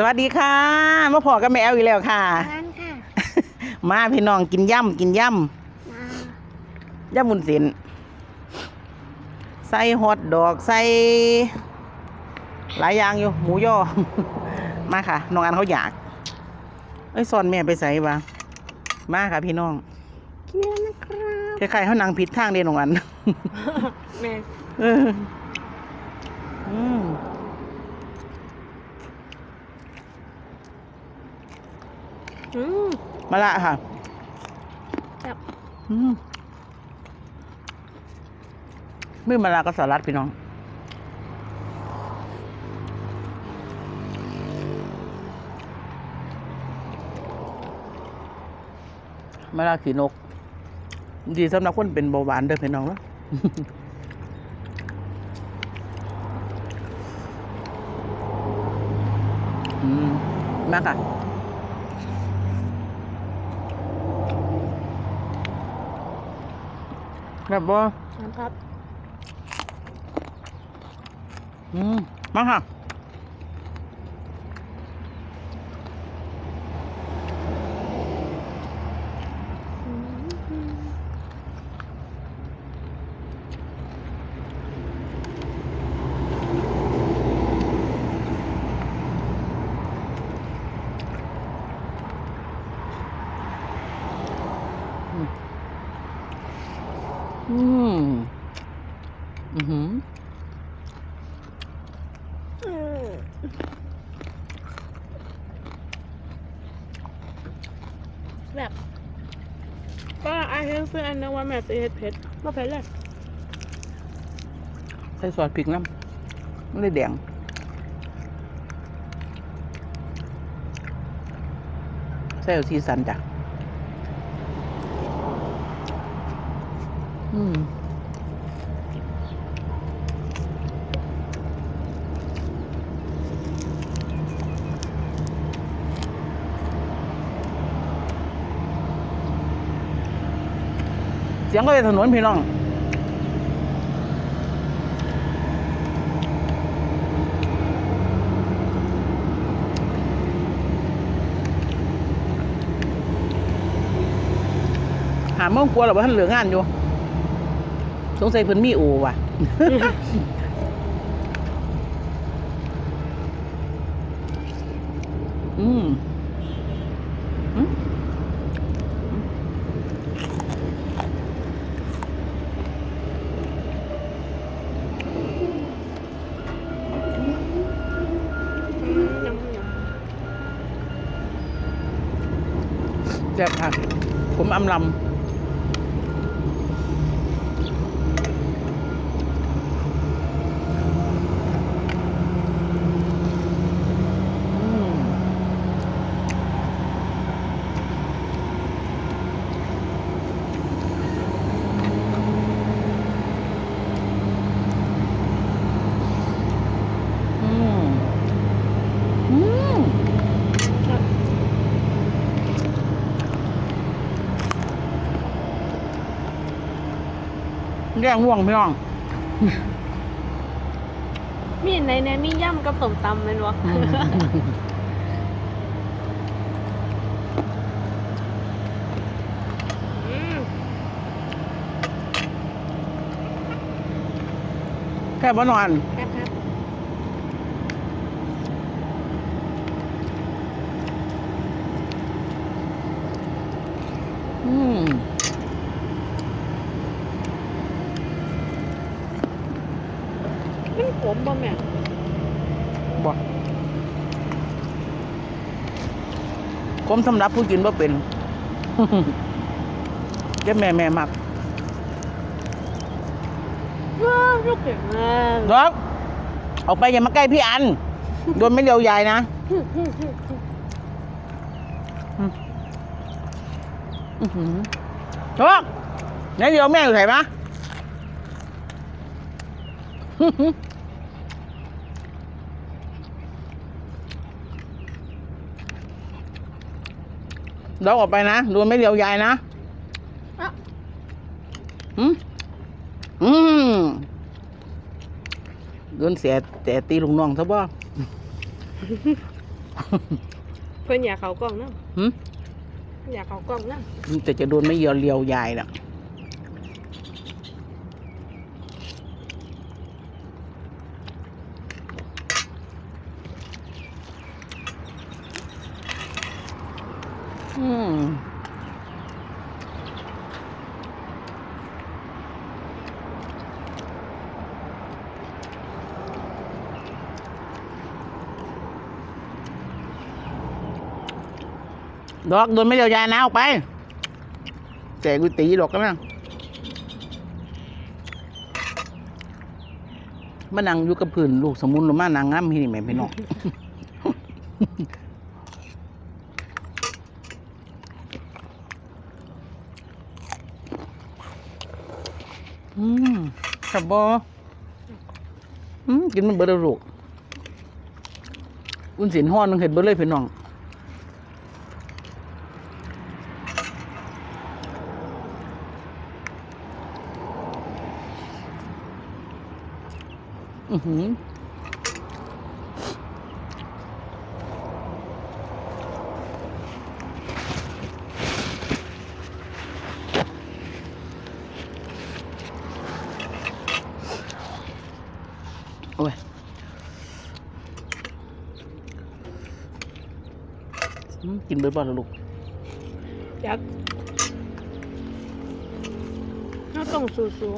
สวัสดีค่ะมาพอกับแมวอีกแล้วค่ะ ร้านค่ะมาพี่น้องกินย่ำกินย่มาำย่ำมุนเส้นใส่ฮอทดอกใส่หลายอย่างอยู่หมูย่อ มาค่ะน้องอันเขาอยากเอ้ยสอนแม่ไปใส่บ้ามาค่ะพี่น้องกินแล้วนะครับคล้ายๆเขานางผิดทางเดียน้องอัน แม่เอออืม อืมมาละค่ะจับอืมมือมาลาก็สลัดพี่น้องมาลาขีนก ดีสำหรับคนเป็นเบาหวานเด้อพี่น้องเนาะอืมมาค่ะ แบบว่านะครับ อืมมาค่ะ อืม อืม อือหือ อืมแบบก็ไอ้เพื่อนเพื่อนนึกว่าแม่เห็ดเผ็ดมาเผ็ดเลยใส่ซอสพริกน้ำมันเลยแดงใส่เอาสีสันจ้ะอืม สียงก็เป็นถนนพี่น้องหาเมงกลัวหรอว่าท่านเหลืองานอยู่ สงสัยเพิ่นมีโอว่ะ อืมอืม อืมยำย แซ่บค่ะผมอำลำอืมอืมอืมำครับ แย่งห่วงพี่น้องมีไหนแน่มีย่ำกับสมตำแม่นบ่อืมแค่บ่นอนครับครับอืม มันขมบ่แม่ บ่ค มสำหรับผู้กินบ่เป็นแค่แม่แม่มักว้าวลูกเก่งมากดอกออกไปอย่ามาใกล้พี่อัน โดนไม่เลียวยายนะอื้อหือดอกไหนเดียวแม่อยู่ไหนมะ ดอกออกไปนะโดนไม่เลียวยายนะอะอืมอืมโดนเสียแต่ตีลุงน้องซะบ่เพื่อนอยากเขากล้องนะหึอยากเขากล้องนะแต่จะโดนไม่เยียวเลียวยายน่ะอืม ดอกโดนไม่เลียวยานะออกไปแจกกุตีดอกกันนะมานั่งอยู่กับพื้นลูกสมุนหรือมานั่งง้ำที่นี่แม่พี่น้องอืมขับบออืมกินมันเบอร์ลูกอุ่นสินห้อนมันเห็ดเบอร์เลยพี่น้อง อือหือโอ้ยอืมกินเบิร์บอลลูกอยากเราต้องสู้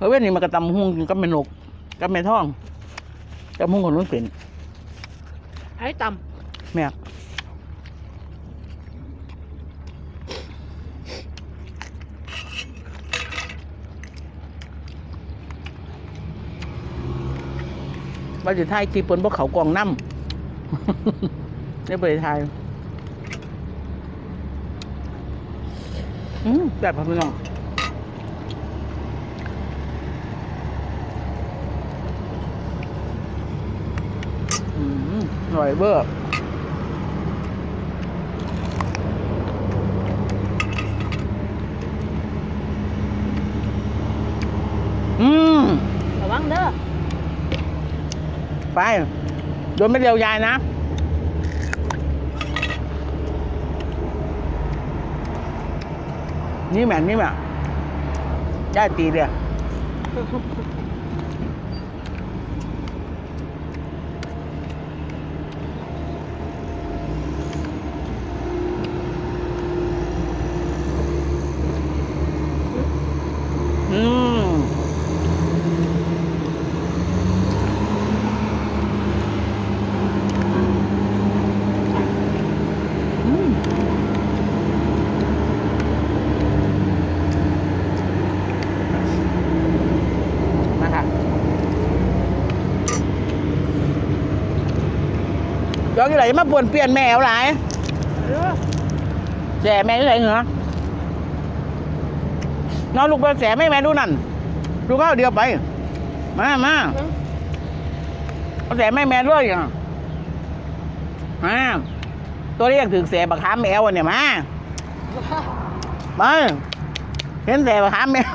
เฮ้ยเว้ยนี่มันกระตำหุ้งกินกับแม่นกกับแม่ท่องกับหุ้งของนุ่นเป็นๆไอ้ต่แม่ว่าจะถ่ายคลิปเปิ้นบ่เขากล่องน้ำได้บ่ไปถ่ายอืมแบบพ่อพี่น้องอื มอร่อยเบอร์อืมำระวังเด้อ ไป โดนไม่เร็วยายนะ นี่แม่นี่แม่ได้ตีเดียวอืม อืมมาค่ะ ยอกอยู่ไหนมาป่วนเปลี่ยนแมวหลายแสแม่อยู่ไหนเหรอน้องลูกไปแสแม่แม่ดูนั่นดูเข้าเดียวไป มามาเอาแสแม่แม่ด้วยอะมาตัวเรียกถึงแสบักขามแมวเนี่ยมามาเห็นแสบักขามแมว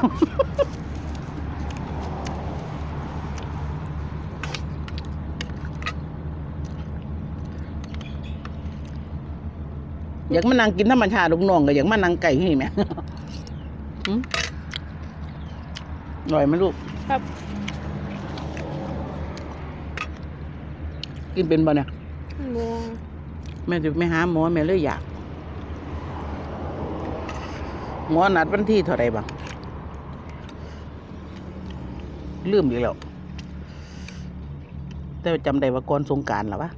อยากมานั่งกินธรรมชาติลูกน้องก็อยากมานั่งไก่ที่นี่แหม่หืมอร่อยไหมลูก ครับ กินเป็นบ่เนี่ยโมแม่จะไม่หาหมอแม่เลยอยาก หมอนัดวันที่เท่าไหรบ้างลืมอีกแล้ว แต่ว่าจำได้ว่าก่อนสงกรารหรอวะ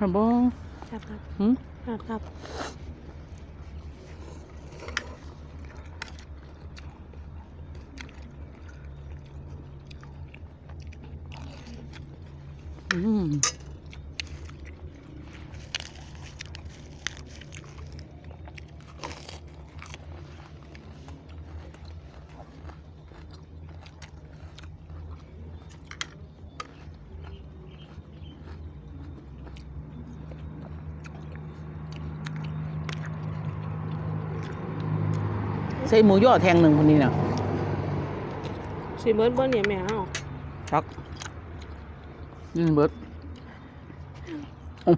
ฮัลโหลครับครับหืมครับครับอืม ใส่หมูย่อแทงหนึ่งคนนี้เนี่ยสีเบิร์ดเบิร์ดเนี่ยแม่เอาชักยินเบิดอื้อ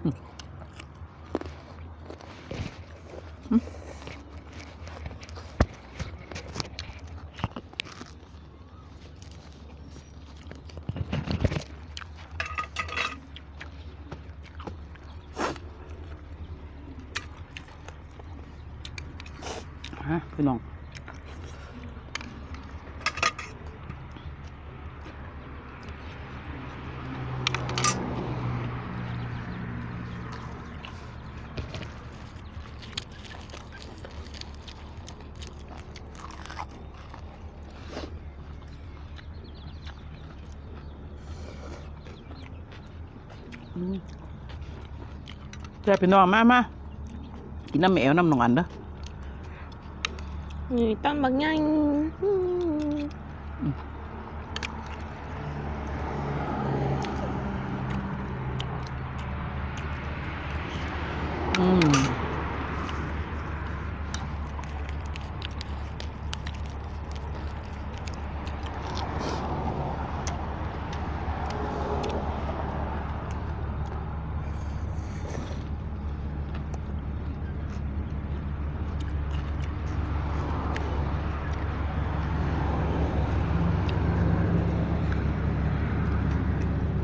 แซ่บพี่น้องมามากินน้ำแมวน้ำหนองอันเด้อนี่ต้นบักใหญ่อืม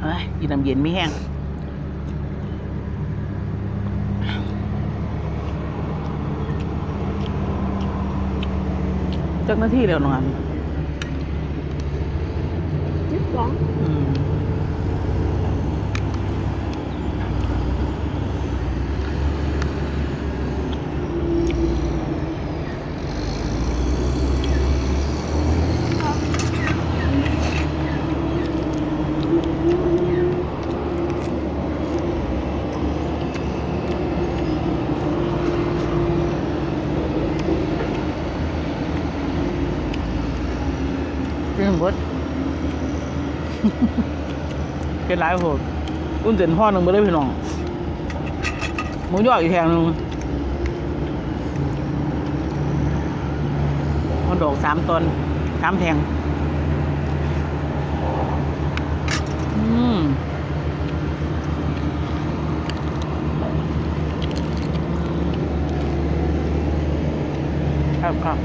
ฮ้ยกินน้ำเย็นไม่แห้งจักหน้าที่แล้วน้องอันยี่สิบสอง อืม เป็นหมด เป็นหลายโหดอุ้นเต็นพ่อหนึ่งไปเลยพี่น้องหมูย่ออีกแทงหนึ่งมันดอกสามตนสามแทงอืมครับครับ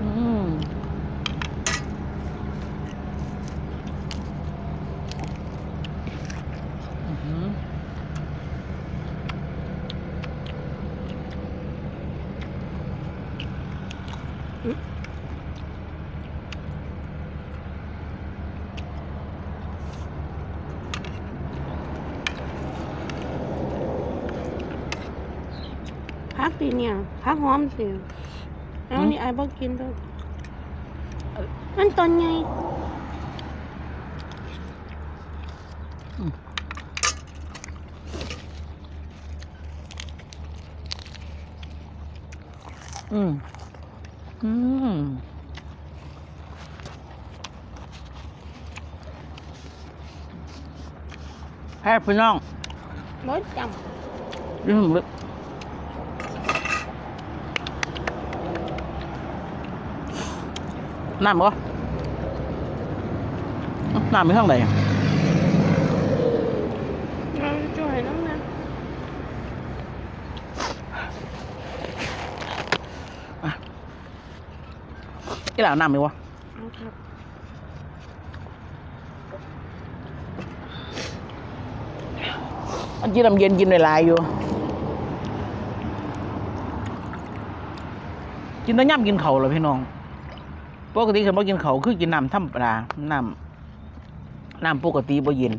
อืมอื้อหือ พั กตีเนี่ยพักหอมสิเอานี่ไอ้บอกินด้วยมันตอนไงอืม อืมแพ้พี่น้องมดจยืมลึก น้ำก็น้ำไปทางไหนำเราช่วยน้องนะที่หลังน้ำไหมวะเอาครับอันกินน้ำเย็นกินหลายๆอยู่ กินน้ำย่ำกินเขาวเหรอพี่น้อง ปกติคันบ่กินเขาวคือกินน้ำธรรมดาน้ำน้ำปกติบ่เย็น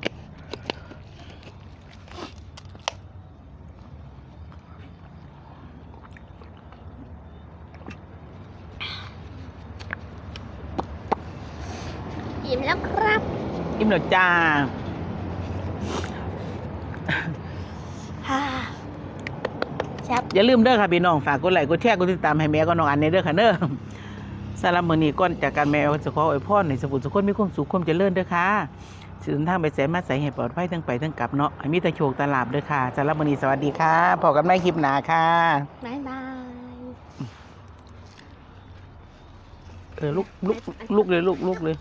อิ่มแล้วครับ อิ่มแล้วจ้าฮ่าแซ่บอย่าลืมเด้อค่ะพี่น้อง ฝากกดไลค์กดแชร์กดติดตามให้แม่ก็น้องอันในเด้อค่ะเด้อ สำหรับมื้อนี้ก่อนจากการแม่จะขออวยพรให้สมุทรสุขคนมีความสุขความเจริญเด้อค่ะสิเดินทางไปแสนมาใส่ให้ปลอดภัยทั้งไปทั้งกลับเนาะให้มีแต่โชคแตลาบเด้อค่ะสำหรับมื้อนี้สวัสดีค่ะพบกันในคลิปหน้าค่ะบ๊ายบายเออลุกลุกลุกเลยลุกลุกเลย